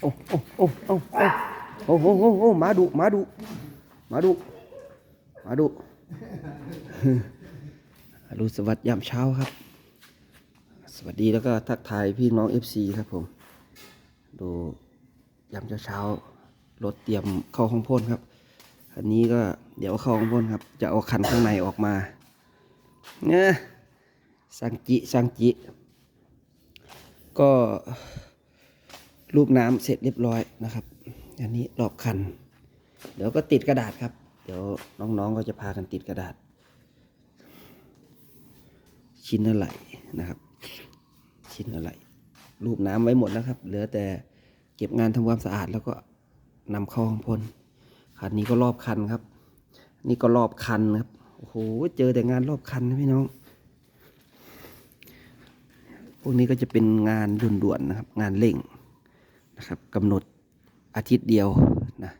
โอ้โอ้โอ้โอ้โอ้โอ้โอ้โอ้โอ้หมาดุหมาดุหมาดุหมาดุรุณสวัสดิ์ยามเช้าครับ สวัสดีแล้วก็ทักทายพี่น้อง FC ครับผม ดูยามเช้าๆรถเตรียมเข้าห้องพ่นครับ อันนี้ก็เดี๋ยวเข้าห้องพ่นครับ จะเอาคันข้างในออกมาเนี่ยสังจิสังจิ ก็ รูปน้ำเสร็จเรียบร้อยนะครับ อันนี้รอบคัน เดี๋ยวก็ติดกระดาษครับ เดี๋ยวน้องๆก็จะพากันติดกระดาษ ชิ้นอะไรนะครับ ชิ้นอะไรรูปน้ำไว้หมดแล้วครับ เหลือแต่เก็บงานทำความสะอาดแล้วก็นำเข้าห้องพ่นคันนี้ก็รอบคันครับ นี่ก็รอบคันครับ โอ้โห เจอแต่งานรอบคันนะพี่น้อง พวกนี้ก็จะเป็นงานด่วนๆนะครับ งานเร่ง นะครับกำหนดอาทิตย์เดียวนะ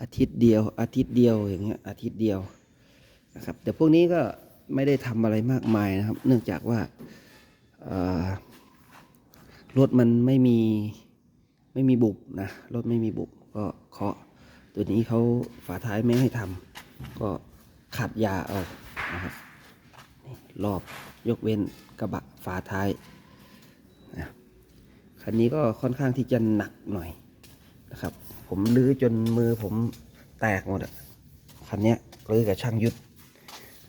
อาทิตย์เดียว อาทิตย์เดียวอย่างเงี้ยอาทิตย์เดียวนะครับแต่พวกนี้ก็ไม่ได้ทำอะไรมากมายนะครับ เนื่องจากว่ารถมันไม่มีไม่มีบุบนะรถไม่มีบุบก็เคาะตัวนี้เขาฝาท้ายไม่ให้ทำก็ขัดยาเอานะครับรอบยกเว้นกระบะฝาท้ายนะ คันนี้ก็ค่อนข้างที่จะหนักหน่อยนะครับ ผมลื้อจนมือผมแตกหมดอะคันนี้ลื้อกับช่างยุทธ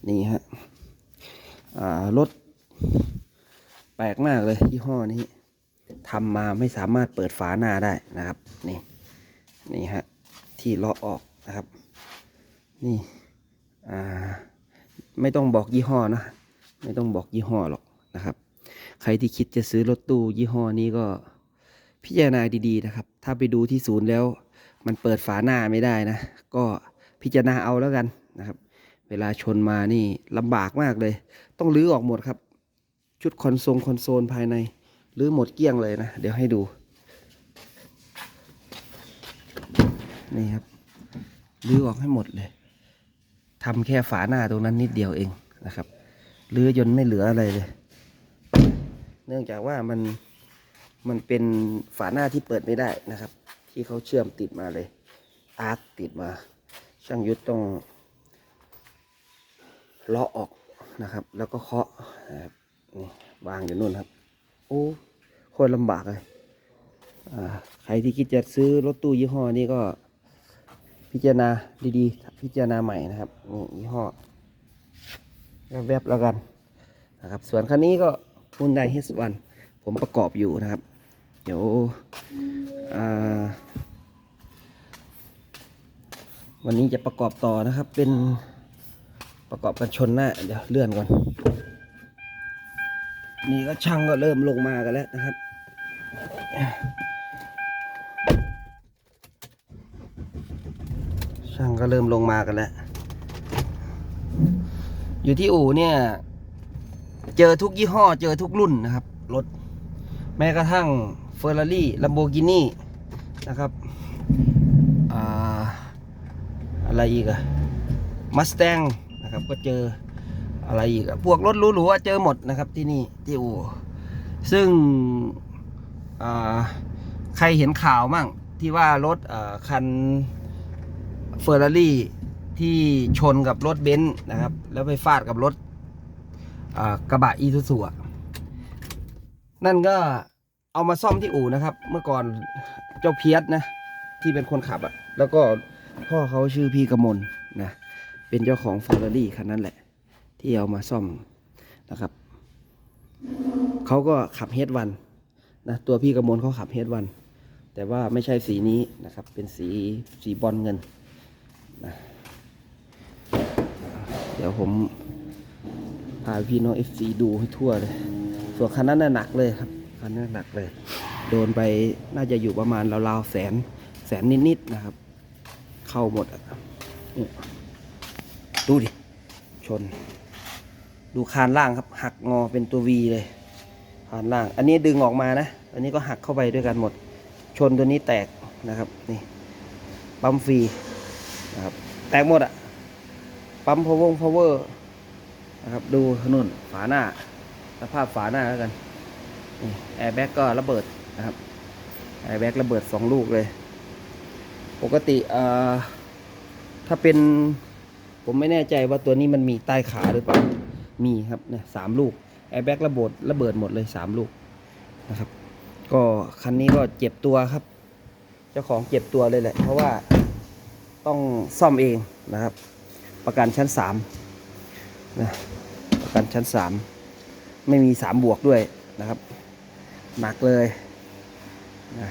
นี่ฮะรถแปลกมากเลยยี่ห้อนี้ทำมาไม่สามารถเปิดฝาหน้าได้นะครับนี่นี่ฮะที่เลาะออกนะครับ นี่อ่าไม่ต้องบอกยี่ห้อนะไม่ต้องบอกยี่ห้อหรอกนะครับ ใครที่คิดจะซื้อรถตู้ยี่ห้อนี้ก็พิจารณาดีๆนะครับ ถ้าไปดูที่ศูนย์แล้ว มันเปิดฝาหน้าไม่ได้นะ ก็พิจารณาเอาแล้วกันนะครับ เวลาชนมานี่ลำบากมากเลย ต้องรื้อออกหมดครับ ชุดคอนโซลคอนโซลภายในรื้อหมดเกลี้ยงเลยนะ เดี๋ยวให้ดู นี่ครับรื้อออกให้หมดเลยทำแค่ฝาหน้าตรงนั้นนิดเดียวเองนะครับรื้อจนไม่เหลืออะไรเลย เนื่องจากว่ามันมันเป็นฝาหน้าที่เปิดไม่ได้นะครับ ที่เขาเชื่อมติดมาเลย อาร์คติดมา ช่างยุทธต้องเลาะออกนะครับ แล้วก็เคาะนะครับนี่วางอยู่นู่นครับ โอ้โคตรลำบากเลยใครที่คิดจะซื้อรถตู้ยี่ห้อนี้ก็พิจารณาดีๆ พิจารณาใหม่นะครับนี่ยี่ห้อแวบๆแล้วกันนะครับ ส่วนคันนี้ก็ Hyundai H1 ผมประกอบอยู่นะครับ เดี๋ยววันนี้จะประกอบต่อนะครับ เป็นประกอบกันชนหน้า เดี๋ยวเลื่อนก่อน นี่ก็ช่างก็เริ่มลงมากันแล้วนะครับช่างก็เริ่มลงมากันแล้ว อยู่ที่อู่เนี่ย เจอทุกยี่ห้อ เจอทุกรุ่นนะครับ รถ แม้กระทั่งเฟอร์รารี่ลัมโบกินีนะครับอะไรอีกอะมัสแตงนะครับ ก็เจออะไรอีกอะพวกรถหรูๆอะเจอหมดนะครับที่นี่ที่อู่ซึ่งใครเห็นข่าวมั่งที่ว่ารถคันเฟอร์รารี่ที่ชนกับรถเบนซ์นะครับ แล้วไปฟาดกับรถ กระบะอีซูซูนั่นก็เอามาซ่อมที่อู่นะครับ เมื่อก่อนเจ้าเพียสนะ ที่เป็นคนขับอะแล้วก็พ่อเขาชื่อพี่กมลนะ เป็นเจ้าของฟอร์รารี่คันนั้นแหละ ที่เอามาซ่อมนะครับเขาก็ขับเฮดวันนะตัวพี่กมลเขาขับเฮดวันแต่ว่าไม่ใช่สีนี้นะครับ เป็นสีสีบอลเงินนะเดี๋ยวผม พาพี่น้องเอฟซีดูให้ทั่วเลย ส่วนคันนั้นน่ะหนักเลยครับ คันนั้นหนักเลย โดนไปน่าจะอยู่ประมาณราวๆแสนแสนนิดๆนะครับ เข้าหมดอะเนี่ยดูดิ ชน ดูคานล่างครับ หักงอเป็นตัววีเลยคานล่าง อันนี้ดึงออกมานะ อันนี้ก็หักเข้าไปด้วยกันหมด ชนตัวนี้แตกนะครับนี่ปั๊มฟรีนะครับแตกหมดอะปั๊มพาวงพาวเวอร์ นะครับ ดูนุ่นฝาหน้าสภาพฝาหน้าแล้วกันแอร์แบ็กก็ระเบิดนะครับแอร์แบ็กระเบิดสองลูกเลย ปกติเอ่อถ้าเป็นผมไม่แน่ใจว่าตัวนี้มันมีใต้ขาหรือเปล่ามีครับเนี่ยสามลูกแอร์แบ็กระเบิดระเบิดหมดเลยสามลูกนะครับ ก็คันนี้ก็เจ็บตัวครับ เจ้าของเจ็บตัวเลยแหละ เพราะว่าต้องซ่อมเองนะครับ ประกันชั้นสาม นะประกันชั้นสามไม่มีสามบวกด้วยนะครับหนักเลยนะ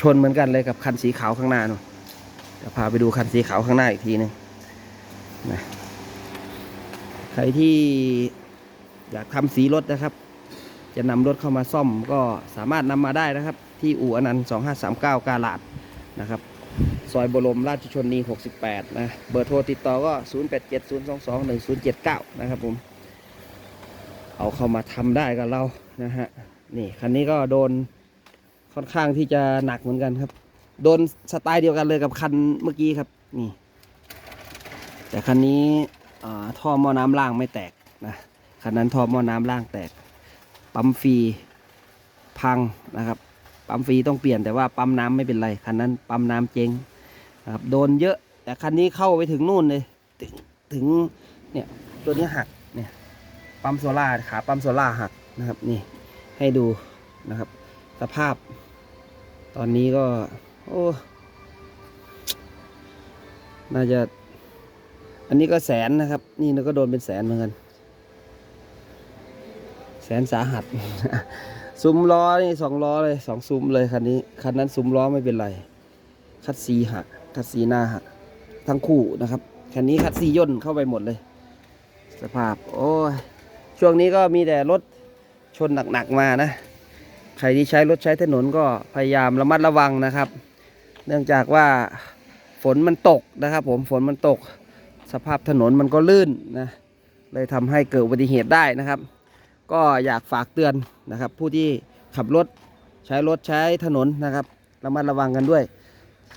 ชนเหมือนกันเลยกับคันสีขาวข้างหน้านู่นเดี๋ยวพาไปดูคันสีขาวข้างหน้าอีกทีหนึงนะใครที่อยากทำสีรถนะครับ จะนำรถเข้ามาซ่อมก็สามารถนำมาได้นะครับ ที่อู่อนันต์2539 กาลาดนะครับ ซอยบรมราชชนนี 68 นะ เบอร์โทรติดต่อก็ 0870221079 นะครับผม เอาเข้ามาทำได้กับเรา นะฮะ นี่ คันนี้ก็โดนค่อนข้างที่จะหนักเหมือนกันครับ โดนสไตล์เดียวกันเลยกับคันเมื่อกี้ครับ นี่ แต่คันนี้ท่อหม้อน้ำล่างไม่แตกนะ คันนั้นท่อหม้อน้ำล่างแตก ปั๊มฟรีพังนะครับ ปั๊มฟรีต้องเปลี่ยนแต่ว่าปั๊มน้ำไม่เป็นไรคันนั้นปั๊มน้ำเจ๊งนะครับโดนเยอะ แต่คันนี้เข้าไปถึงนู่นเลยถึงถึงเนี่ยตัวนี้หักเนี่ยปั๊มโซล่าขาปั๊มโซล่าหักนะครับนี่ให้ดูนะครับ สภาพ ตอนนี้ก็ โอ้น่าจะ อันนี้ก็แสนนะครับ นี่ก็โดนเป็นแสนเหมือนกัน แสนสาหัส ซุ้มล้อนี่สองล้อเลยสองซุ้มเลยคันนี้คันนั้นซุ้มล้อไม่เป็นไร คัดซีหักคัดซีหน้าหักทั้งคู่นะครับคันนี้คัดซีย่นเข้าไปหมดเลย สภาพ โอ้ยช่วงนี้ก็มีแต่รถชนหนักๆมานะ ใครที่ใช้รถใช้ถนนก็พยายามระมัดระวังนะครับ เนื่องจากว่าฝนมันตกนะครับ ผมฝนมันตก สภาพถนนมันก็ลื่นนะเลยทำให้เกิดอุบัติเหตุได้นะครับ ก็อยากฝากเตือนนะครับ ผู้ที่ขับรถใช้รถใช้ถนนนะครับระมัดระวังกันด้วย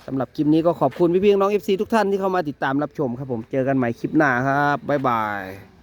สำหรับคลิปนี้ก็ขอบคุณพี่พี่น้องเอฟซีทุกท่านที่เข้ามาติดตามรับชมครับผมเจอกันใหม่คลิปหน้าครับบ๊ายบาย